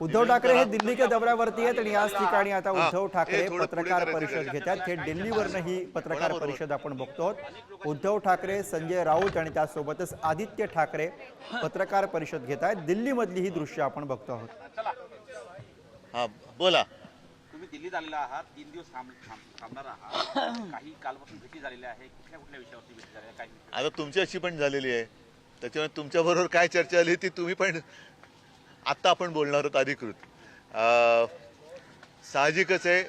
उद्धव ठाकरे हे दिल्ली के दौऱ्यावरती आहेत आणि याच ठिकाणी आता हा. उद्धव ठाकरे पत्रकार परिषद. घेतात. थेट दिल्लीवरनं ही पत्रकार? परिषद आपण बघतो. आहोत उद्धव ठाकरे संजय राऊत आणि त्यासोबतच आदित्य ठाकरे पत्रकार परिषद घेत आहेत. दिल्लीमधली ही दृश्य आपण बघतो आहोत. हा बोला. तुम्ही दिल्लीत आलेला आहात. तीन दिवस थांब थांब- थांबणार आहात. काही कालपासून भेटी झालेल्या आहे. कुठल्या कुठल्या विषयावरती भेटी झालेल्या? काही आता तुमच्याशी पण झालेली आहे. त्याच्यामुळे तुमच्याबरोबर काय चर्चा झाली ती तुम्ही पण आत्ता आपण बोलणार आहोत अधिकृत. साहजिकच आहे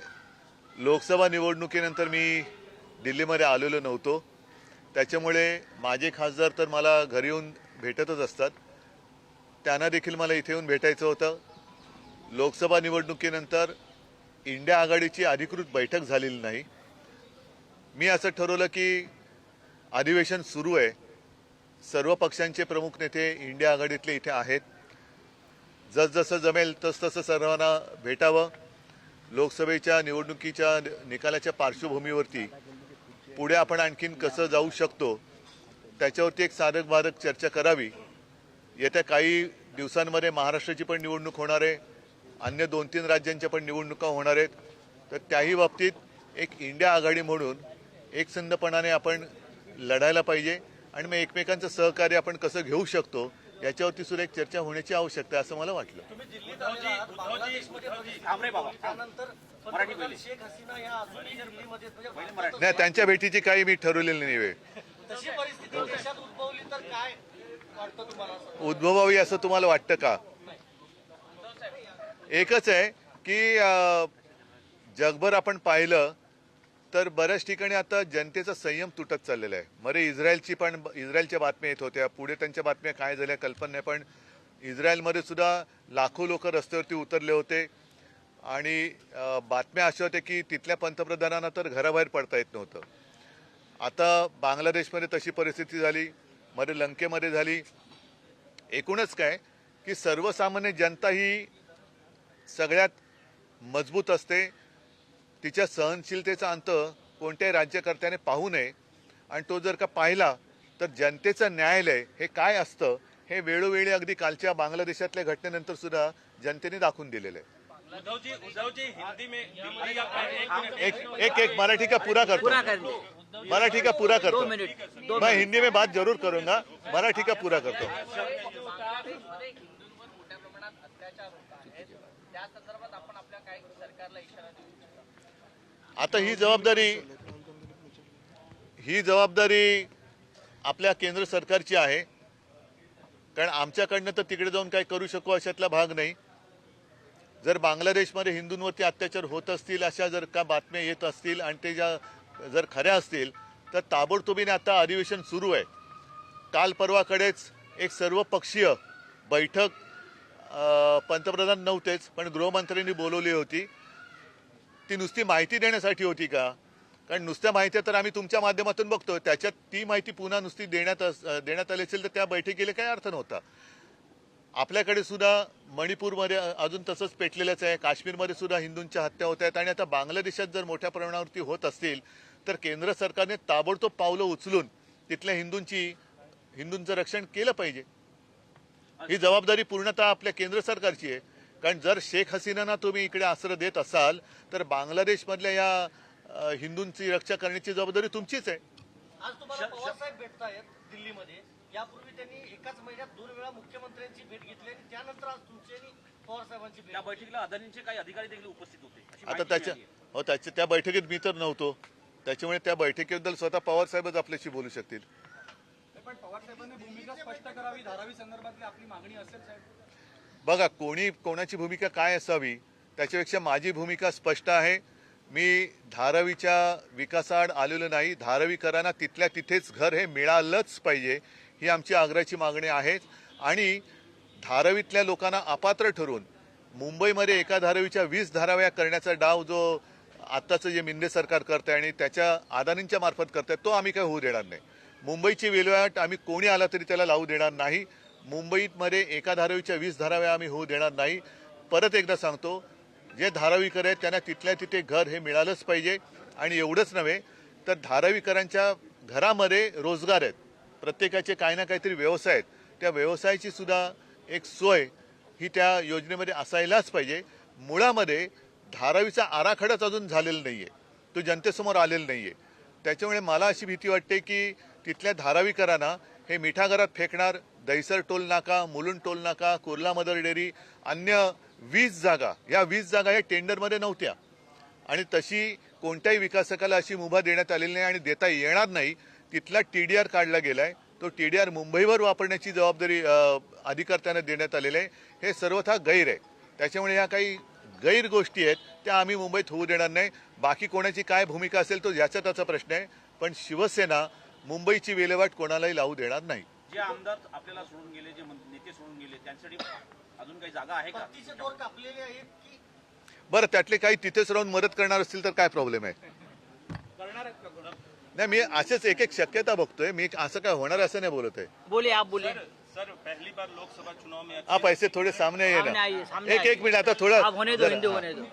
लोकसभा निवडणुकीनंतर मी दिल्लीमध्ये आलेलो नव्हतो. त्याच्यामुळे माझे खासदार तर मला घरी येऊन भेटतच असतात. त्यांना देखील मला इथे येऊन भेटायचं होतं. लोकसभा निवडणुकीनंतर इंडिया आघाडीची अधिकृत बैठक झालेली नाही. मी असं ठरवलं की अधिवेशन सुरू आहे. सर्व पक्षांचे प्रमुख नेते इंडिया आघाडीतले इथे आहेत. जसजसं जमेल तसतसं सर्वांना भेटावं. लोकसभेच्या निवडणुकीच्या निकालाच्या पार्श्वभूमीवरती पुढे आपण आणखीन कसं जाऊ शकतो त्याच्यावरती एक साधक बाधक चर्चा करावी. येत्या काही दिवसांमध्ये महाराष्ट्राची पण निवडणूक होणार आहे अन्य दोन तीन राज्यांच्या पण निवडणुका होणार आहेत. तर त्याही बाबतीत एक इंडिया आघाडी म्हणून एकसंधपणाने आपण लढायला पाहिजे आणि मग एकमेकांचं सहकार्य आपण कसं घेऊ शकतो याच्यावरती सुद्धा एक चर्चा होण्याची आवश्यकता असं मला वाटलं. थांब रे बाबा. थांब. त्यानंतर मराठी बोलले. शेख हसीना या अजूनही दिल्लीमध्ये म्हणजे नाही त्यांच्या भेटीची काही मी ठरवलेली नाही वेळ. तशी परिस्थिती देशात उद्भवली तर काय वाटतं तुम्हाला असं? उद्भवावी असं तुम्हाला वाटतं का? एकच आहे की अं, जगभर आपण पाहिलं तर बऱ्याच ठिकाणी आता जनतेचा संयम तुटत चाललेला आहे. मरे इस्रायलची पण इस्रायलच्या बातम्या येत होत्या. पुढे त्यांच्या बातम्या काय झाल्या कल्पना नाही पण इस्रायलमध्ये सुद्धा लाखो लोक रस्त्यावरती उतरले होते. आणि बातम्या अशा होत्या की तिथल्या पंतप्रधानांना तर घराबाहेर पडता येत नव्हतं. आता बांगलादेशमध्ये तशी परिस्थिती झाली मध्ये लंकेमध्ये झाली. एकूणच काय की सर्वसामान्य जनता ही सगळ्यात मजबूत असते. तिच्या सहनशीलतेचा अंत कोणत्याही राज्यकर्त्याने पाहू नये. आणि तो जर का पाहिला तर जनतेचं न्यायालय हे काय असतं हे वेळोवेळी अगदी कालच्या बांगलादेशातल्या घटनेनंतर सुद्धा जनतेने दाखवून दिलेलं आहे. एक मिनट एक एक मराठी का पूरा करतो मराठी का पूरा दो करतो मैं हिंदी में बात जरूर करूंगा। मराठी का पूरा करतो हिंदूंवर मोठ्या प्रमाणात अत्याचार होत आहेत त्या संदर्भात आपण आपल्या काय सरकारला इशारा देऊ? आता ही जबाबदारी ही जबाबदारी आपल्या केंद्र सरकारची आहे. कारण आमच्याकडनं तर तिकडे जाऊन काय करू शकू अशातला भाग नाही. जर बांगलादेशमध्ये हिंदूंवरती अत्याचार होत असतील अशा जर का बातम्या येत असतील आणि ते ज्या जर खऱ्या असतील तर ताबडतोबीने आता अधिवेशन सुरू आहे. काल परवाकडेच एक सर्वपक्षीय बैठक पंतप्रधान नव्हतेच पण गृहमंत्र्यांनी बोलवली होती. ती नुसती माहिती देण्यासाठी होती का? कारण नुसत्या माहिती तर आम्ही तुमच्या माध्यमातून बघतो त्याच्यात ती माहिती पुन्हा नुसती देण्यात अस- देण्यात आली असेल तर त्या बैठकीला काय अर्थ नव्हता. आपल्याकडे सुद्धा मणिपूरमध्ये अजून तसंच पेटलेलंच आहे. काश्मीरमध्ये सुद्धा हिंदूंच्या हत्या होत आहेत आणि आता बांगलादेशात जर मोठ्या प्रमाणावरती होत असतील तर केंद्र सरकारने ताबडतोब पावलं उचलून तिथल्या हिंदूंची हिंदूंचं रक्षण केलं पाहिजे. ही जबाबदारी पूर्णतः आपल्या केंद्र सरकारची आहे. कारण जर शेख हसीनांना तुम्ही इकडे आश्रय देत असाल तर बांगलादेशमधल्या या हिंदूंची रक्षा करण्याची जबाबदारी तुमचीच आहे. आज तुम्हाला पवार साहेब भेटतायत दिल्लीमध्ये. यापूर्वी त्यांनी एकाच महिन्यात दोन वेळा मुख्यमंत्र्यांची भेट घेतली आणि त्यानंतर आज तुमची आणि पवार साहेबांची भेट बैठकीला अदानींचे काही अधिकारी देखील उपस्थित होते. आता त्याच्या. हो त्याच्या त्या बैठकीत मी तर नव्हतो. त्याच्यामुळे त्या बैठकीबद्दल स्वतः पवार साहेबच आपल्याशी बोलू शकतील. पण पवार साहेबांनी भूमिका स्पष्ट करावी धारावी संदर्भातली आपली मागणी असेल साहेब. बघा कोणी कोणाची भूमिका काय असावी त्याच्यापेक्षा माझी भूमिका स्पष्ट आहे. मी धारावीच्या विकासाआड आलेलो नाही. धारावीकरांना तिथल्या तिथेच घर हे मिळालंच पाहिजे ही आमची आग्रहाची मागणी आहे. आणि धारावीतल्या लोकांना अपात्र ठरून मुंबईमध्ये एका धारावीच्या वीस धाराव्या करण्याचा डाव जो आत्ताचं जे मिंदे सरकार करत आहे आणि त्याच्या अदानींच्या मार्फत करत आहे तो आम्ही काय होऊ देणार नाही. मुंबईची विल्हेवाट आम्ही कोणी आला तरी त्याला लावू देणार नाही. मुंबईमध्ये एका धारावीच्या वीस धाराव्या आम्ही होऊ देणार नाही. परत एकदा सांगतो जे धारावीकर आहेत त्यांना तिथल्या तिथे घर हे मिळालंच पाहिजे. आणि एवढंच नव्हे तर धारावीकरांच्या घरामध्ये रोजगार आहेत. प्रत्येकाचे काही ना काहीतरी व्यवसाय आहेत. त्या व्यवसायाची सुद्धा एक सोय ही त्या योजनेमध्ये असायलाच पाहिजे. मुळामध्ये धारावीचा आराखडाच अजून झालेला नाही आहे तो जनतेसमोर आलेला नाही आहे त्याच्यामुळे मला अशी भीती वाटते की तिथल्या धारावीकरांना हे मिठागरात फेकणार दहिसर टोल नाका मुलुंड टोल नाका कुर्ला मदर डेअरी अन्य वीस जागा या वीस जागा या टेंडरमध्ये नव्हत्या. आणि तशी कोणत्याही विकासकाला अशी मुभा देण्यात आलेली नाही आणि देता येणार नाही तिथला टी डी आर काढला गेला आहे तो टी डी आर मुंबईवर वापरण्याची जबाबदारी अधिकार त्यांना देण्यात आलेले आहे. हे सर्वथा गैर आहे. त्याच्यामुळे ह्या काही गैर गोष्टी आहेत त्या आम्ही मुंबईत होऊ देणार नाही. बाकी कोणाची काय भूमिका असेल तो याचा त्याचा प्रश्न आहे. पण शिवसेना मुंबईची विल्हेवाट कोणालाही लावू देणार नाही. जे आमदार आपल्याला सोडून गेले जे नेते सोडून गेले त्यांच्यासाठी अजून काही जागा आहे का? बत्तीसचे दोर कापलेले आहेत की? बरं त्यातले काही तिथेच राहून मदत करणार असतील तर काय प्रॉब्लेम आहे? करणार नाही मी असेच एक एक शक्यता बघतोय. मी असं काय होणार असं नाही बोलत आहे. बोलिए आप बोलिए सर पहली बार लोकसभा चुनाव में आप ऐसे थोड़े सामने आइए, ना। एक एक मिनट आता थोड़ा आप होने दो जरा- हिंदी होने दो।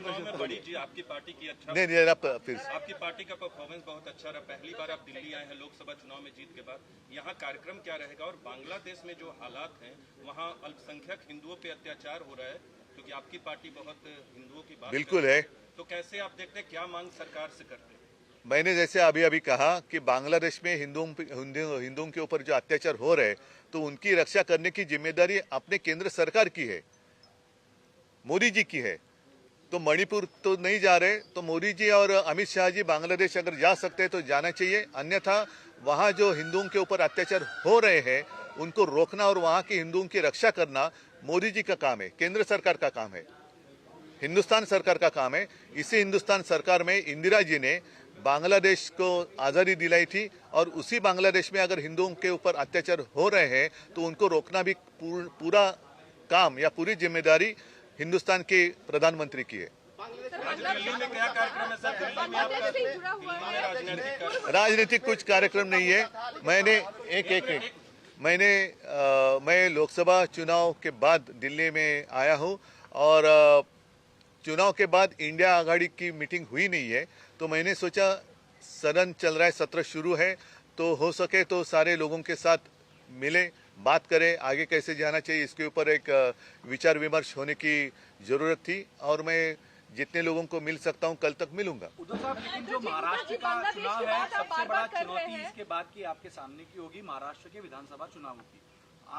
चुनाव में बड़ी जी आपकी पार्टी की अच्छा नहीं नहीं जरा प- फिर आपकी पार्टी का परफॉर्मेंस बहुत अच्छा रहा। पहली बार आप दिल्ली आए हैं लोकसभा चुनाव में जीत के बाद। यहाँ कार्यक्रम क्या रहेगा? और बांग्लादेश में जो हालात हैं वहाँ अल्पसंख्यक हिंदुओं पे अत्याचार हो रहा है क्योंकि आपकी पार्टी बहुत हिंदुओं की बात बिल्कुल है। तो कैसे आप देखते हैं क्या मांग सरकार से करते हैं? मैंने जैसे अभी अभी कहा कि बांग्लादेश में हिंदुओं हिंदुओं के ऊपर जो अत्याचार हो रहे तो उनकी रक्षा करने की ज़िम्मेदारी अपने केंद्र सरकार की है, मोदी जी की है। तो मणिपुर तो नहीं जा रहे तो मोदी जी और अमित शाह जी बांग्लादेश अगर जा सकते हैं तो जाना चाहिए। अन्यथा वहाँ जो हिंदुओं के ऊपर अत्याचार हो रहे हैं, उनको रोकना और वहाँ के हिंदुओं की रक्षा करना मोदी जी का काम है, केंद्र सरकार का काम है, हिंदुस्तान सरकार का काम है। इसी हिंदुस्तान सरकार में इंदिरा जी ने बांग्लादेश को आज़ादी दिलाई थी और उसी बांग्लादेश में अगर हिंदुओं के ऊपर अत्याचार हो रहे हैं तो उनको रोकना भी पूर, पूरा काम या पूरी ज़िम्मेदारी हिंदुस्तान के प्रधानमंत्री की है। राजनीतिक कुछ कार्यक्रम नहीं है। मैंने एक एक एक मैंने अ, मैं लोकसभा चुनाव के बाद दिल्ली में आया हूँ और अ, चुनाव के बाद इंडिया आघाड़ी की मीटिंग हुई नहीं है तो मैंने सोचा सदन चल रहा है सत्र शुरू है तो हो सके तो सारे लोगों के साथ मिले बात करें आगे कैसे जाना चाहिए इसके ऊपर एक विचार विमर्श होने की ज़रूरत थी और मैं जितने लोगों को मिल सकता हूँ कल तक मिलूँगा। उद्धव साहब लेकिन जो महाराष्ट्र का चुनाव है सबसे बड़ा चुनौती इसके बाद की आपके सामने की होगी महाराष्ट्र के विधानसभा चुनावों की।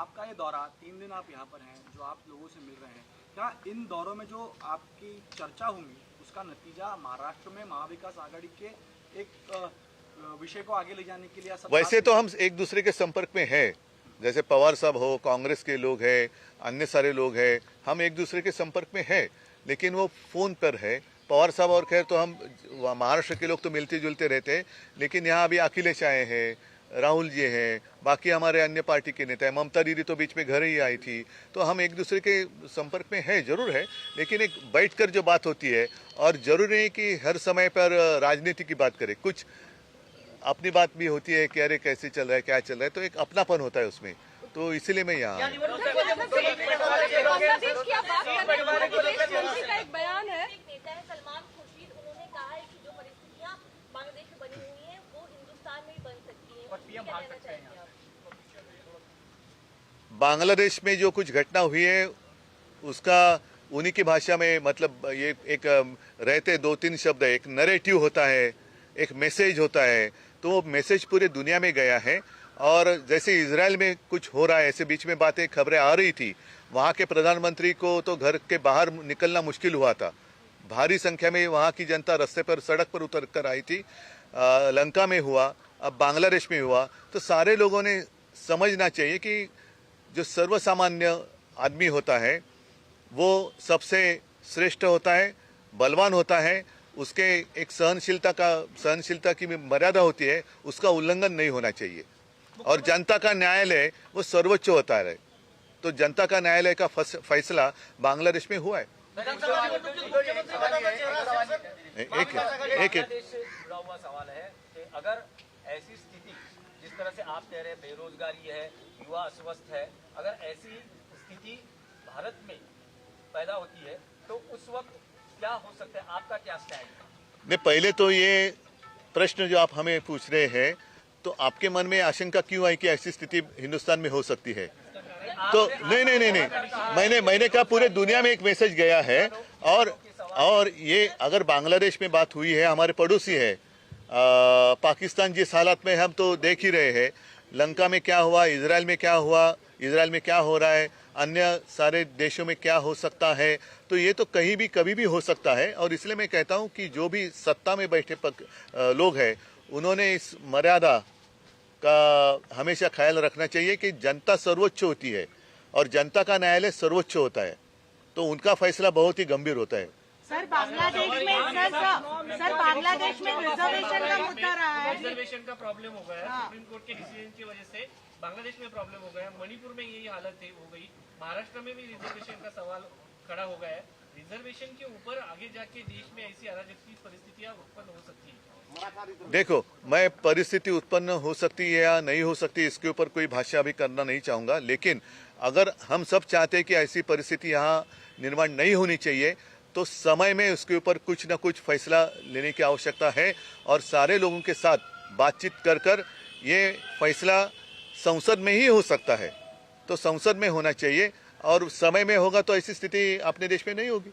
आपका ये दौरा तीन दिन आप यहाँ पर हैं जो आप लोगों से मिल रहे हैं क्या इन दौरों में जो आपकी चर्चा होंगी उसका नतीजा महाराष्ट्र में महाविकास आघाड़ी के एक विषय को आगे ले जाने के लिए वैसे तो हम एक दूसरे के संपर्क में है। जैसे पवार साहब हो कांग्रेस के लोग हैं अन्य सारे लोग हैं हम एक दूसरे के संपर्क में है। लेकिन वो फ़ोन पर है। पवार साहब और खैर तो हम महाराष्ट्र के लोग तो मिलते जुलते रहते हैं। लेकिन यहाँ अभी अखिलेश आए हैं राहुल जी हैं, बाकी हमारे अन्य पार्टी के नेता हैं। ममता दीदी तो बीच में घर ही आई थी। तो हम एक दूसरे के संपर्क में है, ज़रूर है, लेकिन एक बैठकर जो बात होती है, और ज़रूरी नहीं कि हर समय पर राजनीति की बात करें। कुछ अपनी बात भी होती है कि अरे कैसे चल रहा है, क्या चल रहा है तो एक अपनापन होता है उसमें। तो इसीलिए मैं यहाँ आया। बांग्लादेश बांग्लादेश में जो कुछ घटना हुई है उसका उन्हीं की भाषा में मतलब ये एक रहते दो तीन शब्द एक नरेटिव होता है एक मैसेज होता है। तो वो मैसेज पूरे दुनिया में गया है। और जैसे इसराइल में कुछ हो रहा है ऐसे बीच में बातें खबरें आ रही थी वहाँ के प्रधानमंत्री को तो घर के बाहर निकलना मुश्किल हुआ था। भारी संख्या में वहाँ की जनता रास्ते पर सड़क पर उतर कर आई थी। अ, लंका में हुआ। अब बांग्लादेश में हुआ तो सारे लोगों ने समझना चाहिए कि जो सर्वसामान्य आदमी होता है वो सबसे श्रेष्ठ होता है बलवान होता है उसके एक सहनशीलता का सहनशीलता की मर्यादा होती है उसका उल्लंघन नहीं होना चाहिए। और जनता का न्यायालय वो सर्वोच्च होता है। तो जनता का न्यायालय का फैसला बांग्लादेश में हुआ है। एक एक है अगर ऐसी स्थिति जिस तरह से आप कह रहे हैं बेरोजगारी है युवा अस्वस्थ है अगर ऐसी स्थिति भारत में पैदा होती है तो उस वक्त क्या हो सकता है? आपका क्या स्टैंड है? नहीं पहले तो ये प्रश्न जो आप हमें पूछ रहे हैं तो आपके मन में आशंका क्यों आई कि ऐसी स्थिति हिंदुस्तान में हो सकती है? तो नहीं नहीं नहीं नहीं। मैंने मैंने कहा पूरे दुनिया में एक मैसेज गया है और और ये अगर बांग्लादेश में बात हुई है हमारे पड़ोसी है पाकिस्तान जिस हालत में हम तो देख ही रहे हैं। लंका में क्या हुआ इसराइल में क्या हुआ इसराइल में क्या हो रहा है अन्य सारे देशों में क्या हो सकता है तो ये तो कहीं भी कभी भी हो सकता है। और इसलिए मैं कहता हूँ कि जो भी सत्ता में बैठे पक, लोग हैं उन्होंने इस मर्यादा का हमेशा ख्याल रखना चाहिए कि जनता सर्वोच्च होती है। और जनता का न्यायालय सर्वोच्च होता है तो उनका फैसला बहुत ही गंभीर होता है। सर बांग्लादेश में सर सर बांग्लादेश में रिजर्वेशन का मुद्दा रहा है। रिजर्वेशन का प्रॉब्लम हो गया है। सुप्रीम कोर्ट के डिसीज़न की वजह से बांग्लादेश में प्रॉब्लम हो गया है। मणिपुर में यही हालत हो गई। महाराष्ट्र में भी रिजर्वेशन का सवाल खड़ा हो गया है। रिजर्वेशन के ऊपर आगे जाके देश में ऐसी अराजक की परिस्थितियाँ उत्पन्न हो सकती है। देखो मैं परिस्थिति उत्पन्न हो सकती है या नहीं हो सकती इसके ऊपर कोई भाषा अभी करना नहीं चाहूँगा। लेकिन अगर हम सब चाहते हैं कि ऐसी परिस्थिति यहाँ निर्माण नहीं होनी चाहिए तो समय में उसके ऊपर कुछ ना कुछ फैसला लेने की आवश्यकता है और सारे लोगों के साथ बातचीत कर कर ये फैसला संसद में ही हो सकता है। तो संसद में होना चाहिए और समय में होगा तो ऐसी स्थिति अपने देश में नहीं होगी।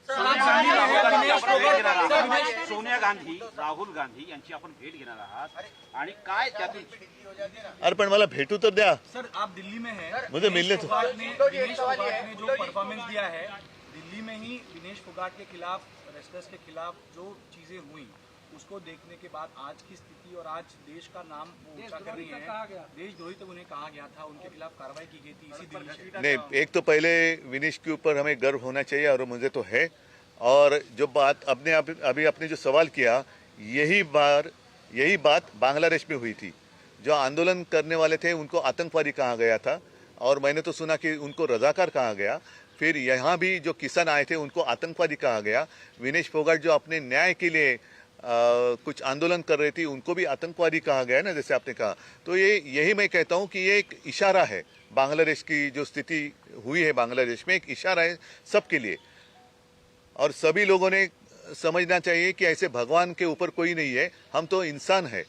सोनिया गांधी राहुल गांधी यांची आपण भेट घेणार आहात आणि काय अरे पण मला भेटू तर द्या। सर आप दिल्ली में हैं। मुझे मिलने तो जो परफॉर्मेंस दिया है दिल्ली में ही दिनेश फोगाट के खिलाफ रेस्लर्स के खिलाफ जो चीज़ें हुई उसको देखने के बाद आज की स्थिति और आज देश का नाम वो ऊँचा कर रही है। देशद्रोही तक उन्हें कहा गया था उनके खिलाफ कार्रवाई की गई थी इसी दिल्ली नहीं एक तो पहले विनीश के ऊपर हमें गर्व होना चाहिए और मुझे तो है। और जो बात अपने आप अभी आपने जो सवाल किया यही बार यही बात बांग्लादेश में हुई थी। जो आंदोलन करने वाले थे उनको आतंकवादी कहा गया था और मैंने तो सुना कि उनको रजाकार कहा गया। फिर यहाँ भी जो किसान आए थे उनको आतंकवादी कहा गया। विनेश फोगाट जो अपने न्याय के लिए आ, कुछ आंदोलन कर रही थी उनको भी आतंकवादी कहा गया ना जैसे आपने कहा। तो ये यही मैं कहता हूँ कि ये एक इशारा है। बांग्लादेश की जो स्थिति हुई है बांग्लादेश में एक इशारा है सबके लिए। और सभी लोगों ने समझना चाहिए कि ऐसे भगवान के ऊपर कोई नहीं है हम तो इंसान है।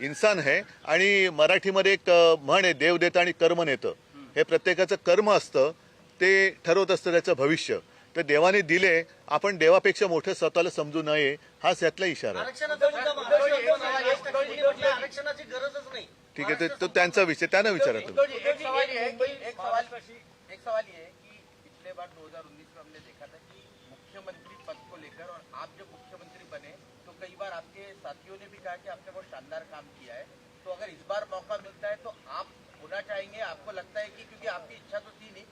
इंसान है आणि मराठीमध्ये एक म्हण आहे देव देतं आणि कर्म नेतं. हे प्रत्येकाचं कर्म असतं ते ठरवत असतं त्याचं भविष्य. तर देवाने दिले आपण देवापेक्षा मोठं स्वतःला समजू नये हाच यातला इशारा. आहे ठीक आहे ते- तो त्यांचा विषय त्यांना विचारा तुम्ही. एक सवाल है एक सवाल एक सवाल ये है कि पिछले बार 2019 में हमने देखा था कि मुख्यमंत्री पद को लेकर और आप जब मुख्यमंत्री बने तो कई बार आपके साथियों ने भी कहा कि आपने बहुत शानदार काम किया है। तो अगर इस बार मौका मिलता है तो आप होना चाहेंगे आपको लगता है कि क्योंकि आपकी इच्छा तो थी नहीं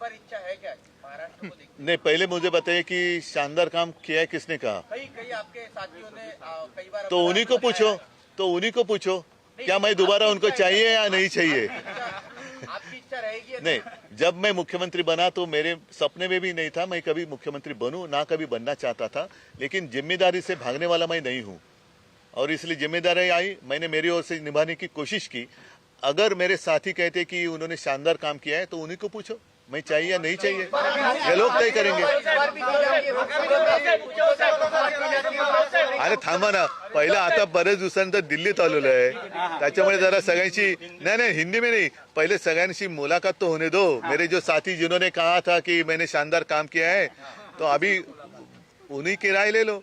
बार इच्छा है क्या? महाराष्ट्र को नहीं पहले मुझे बताइए कि शानदार काम किया है किसने कहा? कई कई आपके साथियों ने कई बार तो उन्हीं को पूछो तो उन्हीं को पूछो क्या मैं दोबारा उनको चाहिए या नहीं चाहिए? आपकी इच्छा रहेगी नहीं जब मैं मुख्यमंत्री बना तो मेरे सपने में भी नहीं था मैं कभी मुख्यमंत्री बनूं ना कभी बनना चाहता था लेकिन ज़िम्मेदारी से भागने वाला मैं नहीं हूँ। और इसलिए ज़िम्मेदारी आई मैंने मेरी ओर से निभाने की कोशिश की। अगर मेरे साथी कहते कि उन्होंने शानदार काम किया है तो उन्हीं को पूछो। मैं चाहिए या नहीं चाहिए? ये लोग तय करेंगे। अरे थांबा ना पहिलं आता बरेच दिवसानंतर दिल्लीत आलेलो आहे. त्याच्यामुळे जरा सगळ्यांची नाही नाही हिंदी में नहीं. पहले सगळ्यांशी मुलाकात तो होने दो. मेरे जो साथी जिन्होंने कहा था कि मैंने शानदार काम किया है तो अभी उन्हीं की राय ले लो।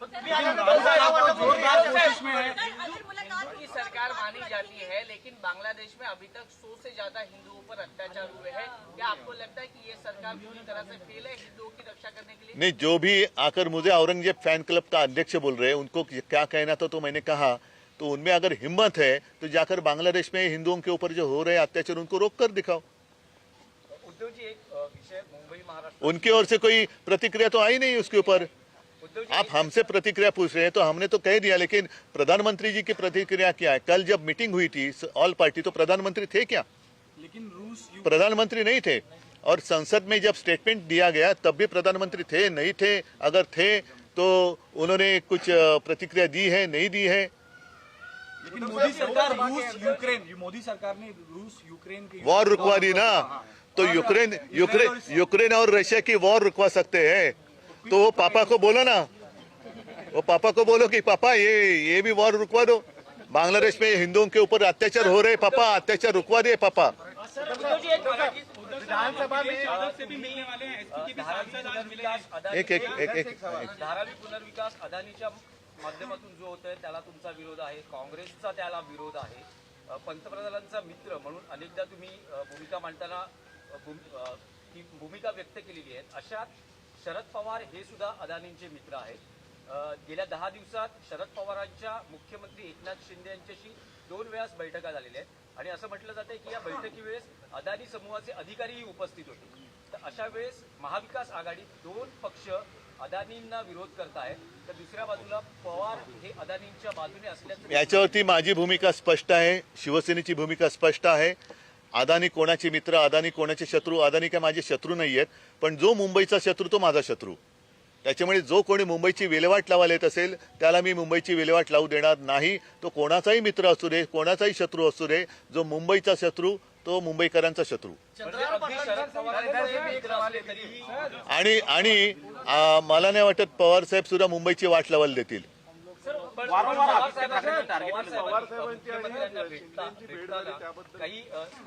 सरकार मानी जाती है लेकिन बांग्लादेश में अभी तक सौ से ज़्यादा हिंदुओं पर अत्याचार हुए हैं। क्या आपको लगता है कि ये सरकार पूरी तरह से फेल है हिंदुओं की रक्षा करने के लिए? नहीं जो भी आकर मुझे औरंगज़ेब फ़ैन क्लब का अध्यक्ष बोल रहे हैं उनको क्या कहना था तो मैंने कहा तो उनमें अगर हिम्मत है तो जाकर बांग्लादेश में हिंदुओं के ऊपर जो हो रहे अत्याचार उनको रोक कर दिखाओ। उद्धव जी एक विषय मुंबई महाराष्ट्र उनकी ओर से कोई प्रतिक्रिया तो आई नहीं उसके ऊपर। आप हमसे प्रतिक्रिया पूछ रहे हैं तो हमने तो कह दिया लेकिन प्रधानमंत्री जी की प्रतिक्रिया क्या है? कल जब मीटिंग हुई थी ऑल पार्टी तो प्रधानमंत्री थे क्या? लेकिन रूस प्रधानमंत्री नहीं थे। और संसद में जब स्टेटमेंट दिया गया तब भी प्रधानमंत्री थे नहीं थे। अगर थे तो उन्होंने कुछ प्रतिक्रिया दी है नहीं दी है। लेकिन मोदी सरकार रूस यूक्रेन मोदी सरकार ने रूस यूक्रेन के वॉर रुकवा दी ना। तो यूक्रेन यूक्रेन यूक्रेन और रशिया की वॉर रुकवा सकते हैं। तो वो पापा को बोलो ना। वो पापा को बोलो कि पापा ये ये भी वॉर रुकवा दो। बांग्लादेश में हिंदुओं के ऊपर अत्याचार हो रहे पापा अत्याचार रुकवा दे पापा। विधानसभा में से भी मिलने वाले हैं एसपी के धारावी सांसद पुनर्विकास एक एक एक एक, धारावी पुनर्विकास अदानीच्या माध्यमातून जो होतोय त्याला तुमचा विरोध आहे. काँग्रेसचा त्याला विरोध आहे. पंतप्रधानांचा मित्र म्हणून अनेकदा तुम्ही भूमिका मांडताना ही भूमिका व्यक्त केलेली आहे अशात शरद पवार हे सुद्धा अदानींचे मित्र आहेत. गेल्या दहा दिवसात शरद पवारांच्या मुख्यमंत्री एकनाथ शिंदे यांच्याशी दोन वेळास बैठका झालेल्या आहेत. आणि असं म्हटलं जातंय की या बैठकीवेळेस अदानी समूहाचे अधिकारीही उपस्थित होते. तर अशा वेळेस महाविकास आघाडी दोन पक्ष अदानींना विरोध करत आहेत तर दुसऱ्या बाजूला पवार हे अदानींच्या बाजूने असल्याचं याच्यावरती माझी भूमिका स्पष्ट आहे शिवसेनेची भूमिका स्पष्ट आहे. अदानी कोणाचे मित्र अदानी कोणाचे शत्रू अदानी काय माझे शत्रू नाही आहेत पण जो मुंबईचा शत्रू तो माझा शत्रू. त्याच्यामुळे जो कोणी मुंबईची विल्हेवाट लावायला येत असेल त्याला मी मुंबईची विल्हेवाट लावू देणार नाही. तो कोणाचाही मित्र असू दे कोणाचाही शत्रू असू दे जो मुंबईचा शत्रू तो मुंबईकरांचा शत्रू. आणि आणि मला नाही वाटत पवार साहेब सुद्धा मुंबईची वाट लावायला देतील.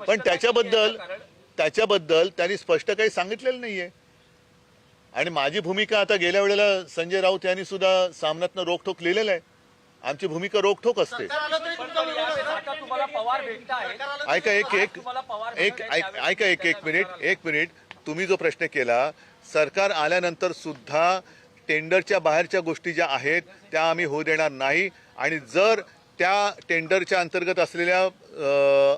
पण त्याच्याबद्दल त्याच्याबद्दल त्यांनी स्पष्ट काही सांगितलेलं नाहीये. आणि माझी भूमिका आता गेल्या वेळेला संजय राऊत यांनी सुद्धा सामन्यातनं रोखोक लिहिलेलं आहे. आमची भूमिका रोखोक असते. ऐका एक एक तुम्हाला पवार एक ऐक- एक एक मिनिट. एक मिनिट. तुम्ही जो प्रश्न केला सरकार आल्यानंतर सुद्धा टेंडरच्या बाहेरच्या गोष्टी ज्या आहेत त्या आम्ही होऊ देणार नाही. आणि जर त्या टेंडरच्या अंतर्गत असलेल्या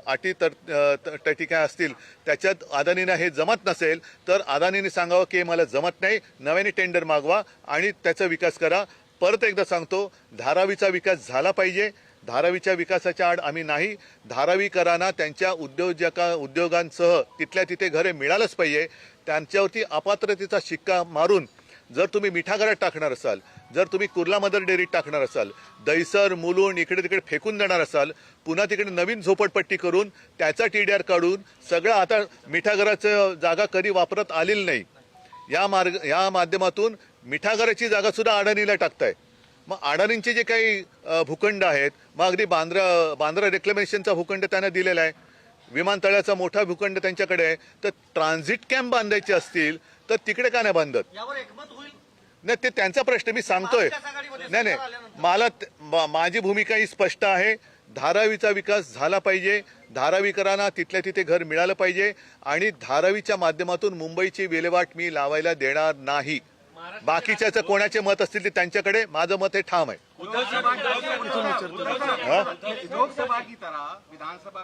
अटी तर तटी काय असतील त्याच्यात अदानीनं हे जमत नसेल तर अदानीने सांगावं की हे मला जमत नाही नव्याने टेंडर मागवा आणि त्याचा विकास करा. परत एकदा सांगतो धारावीचा विकास झाला पाहिजे. धारावीच्या विकासाच्या आड आम्ही नाही. धारावीकरांना त्यांच्या उद्योजका उद्योगांसह तिथल्या तिथे घरे मिळालंच पाहिजे. त्यांच्यावरती अपात्रतेचा शिक्का मारून जर तुम्ही मिठागरात टाकणार असाल जर तुम्ही कुर्ला मदर डेअरीत टाकणार असाल दैसर मुलून इकडे तिकडे फेकून देणार असाल पुन्हा तिकडे नवीन झोपडपट्टी करून त्याचा टी डी आर काढून सगळं आता मिठागराचं जागा कधी वापरत आलेली नाही. या मार्ग या माध्यमातून मिठागराची जागासुद्धा अडाणीला टाकताय. मग अडाणींचे जे काही भूखंड आहेत मग अगदी बांद्रा बांद्रा रेक्लेमेशनचा भूखंड त्यांना दिलेला आहे. विमानतळाचा मोठा भूखंड त्यांच्याकडे आहे. तर ट्रान्झिट कॅम्प बांधायचे असतील तर तिकडे का नाही बांधत? यावर एकमत होईल. नाही ते त्यांचा प्रश्न मी सांगतोय. नाही नाही. मला माझी भूमिका ही स्पष्ट आहे. धारावीचा विकास झाला पाहिजे. धारावीकरांना तिथल्या तिथे घर मिळालं पाहिजे. आणि धारावीच्या माध्यमातून मुंबईची विल्हेवाट मी लावायला देणार नाही. बाकीच्याचं कोणाचे मत असतील ते त्यांच्याकडे माझं मत हे ठाम आहे. विधानसभा